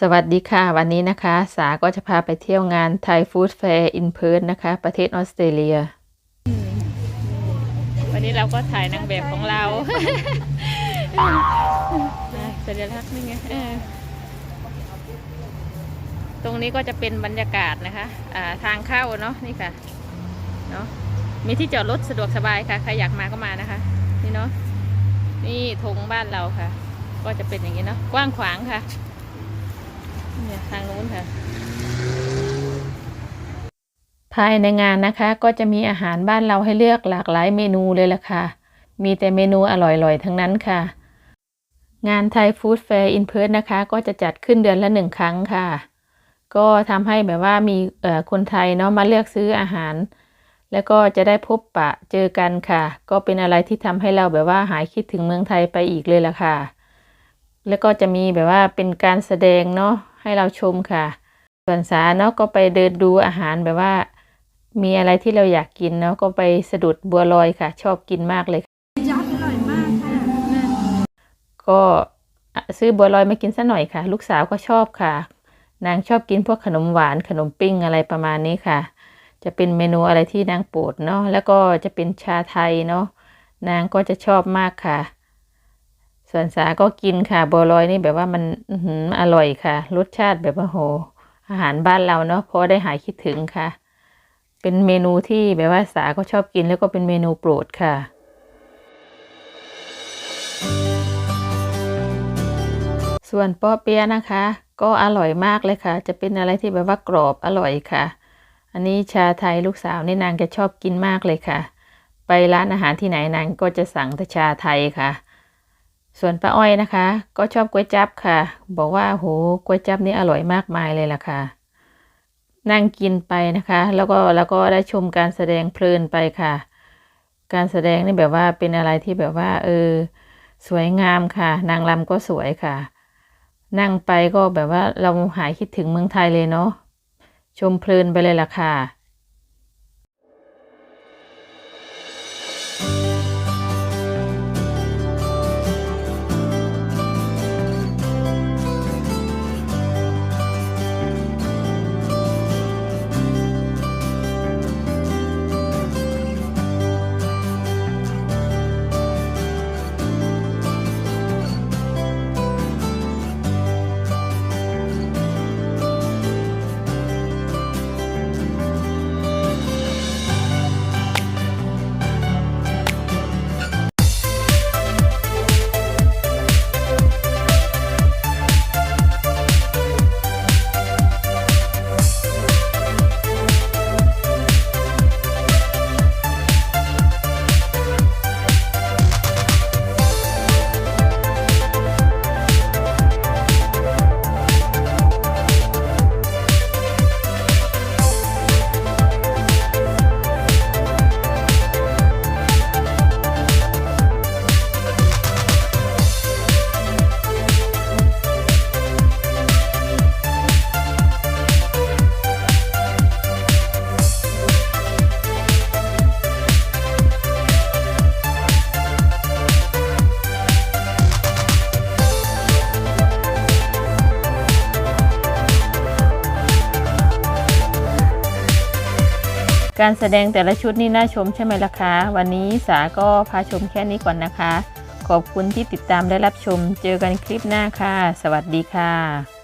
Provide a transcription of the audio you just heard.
สวัสดีค่ะ วันนี้นะคะ สาก็จะพาไปเที่ยวงานไทยฟู้ดแฟร์อินเพิร์นะคะ ประเทศออสเตรเลีย วันนี้เราก็ถ่ายนางแบบของเราสัญลักษณ์นี่ไงเออตรงนี้ก็จะเป็นบรรยากาศนะคะอ่าทางเข้าเนาะนี่ค่ะเนาะมีที่จอดรถสะดวกสบายค่ะใครอยากมาก็มานะคะ นี่เนาะนี่ธงบ้านเราค่ะ ก็จะเป็นอย่างนี้เนาะกว้างขวางค่ะ เนี่ยทางนู้นค่ะ ภายในงานนะคะก็จะมีอาหารบ้านเราให้เลือกหลากหลายเมนูเลยล่ะค่ะ มีแต่เมนูอร่อยๆ ทั้งนั้นค่ะ งานไทยฟู้ดแฟร์อินเพิร์นะคะ ก็จะจัดขึ้นเดือนละหนึ่งครั้งค่ะ ก็ทำให้แบบว่ามีคนไทยเนาะมาเลือกซื้ออาหาร แล้วก็จะได้พบปะเจอกันค่ะ ก็เป็นอะไรที่ทำให้เราแบบว่าหายคิดถึงเมืองไทยไปอีกเลยล่ะค่ะแล้วก็จะมีแบบว่าเป็นการแสดงเนาะ ให้เราชมค่ะ ส่วนสาเนาะก็ไปเดินดูอาหารแบบว่า มีอะไรที่เราอยากกินเนาะก็ไปสะดุดบัวลอยค่ะ ชอบกินมากเลยยอดอร่อยมากค่ะก็อะซื้อบัวลอยมากินสักหน่อยค่ะ ลูกสาวก็ชอบค่ะ นางชอบกินพวกขนมหวานขนมปิ้งอะไรประมาณนี้ค่ะ จะเป็นเมนูอะไรที่นางโปรดเนาะแล้วก็จะเป็นชาไทยเนาะนางก็จะชอบมากค่ะ ส่วนสาก็กินค่ะบัวลอยนี่แบบว่ามันอือร่อยค่ะ รสชาติแบบว่าโห อาหารบ้านเราเนาะพอได้หายคิดถึงค่ะ เป็นเมนูที่แบบว่าสาก็ชอบกินแล้วก็เป็นเมนูโปรดค่ะส่วนป้อเปี๊ยะนะคะ ก็อร่อยมากเลยค่ะ จะเป็นอะไรที่แบบว่ากรอบอร่อยค่ะ อันนี้ชาไทยลูกสาวนี่นางจะชอบกินมากเลยค่ะ ไปร้านอาหารที่ไหนนางก็จะสั่งแต่ชาไทยค่ะ ส่วนป้าอ้อยนะคะ ก็ชอบก๋วยจั๊บค่ะ บอกว่าโหก๋วยจั๊บนี่อร่อยมากมายเลยล่ะค่ะ นั่งกินไปนะคะ แล้วก็แล้วก็ได้ชมการแสดงเพลินไปค่ะ การแสดงนี่แบบว่าเป็นอะไรที่แบบว่า เออ สวยงามค่ะ นางรำก็สวยค่ะ นั่งไปก็แบบว่าเราหายคิดถึงเมืองไทยเลยเนาะชมเพลินไปเลยล่ะค่ะ การแสดงแต่ละชุดนี่น่าชมใช่ไหมล่ะคะ วันนี้สาก็พาชมแค่นี้ก่อนนะคะ ขอบคุณที่ติดตามและรับชม เจอกันคลิปหน้าค่ะ สวัสดีค่ะ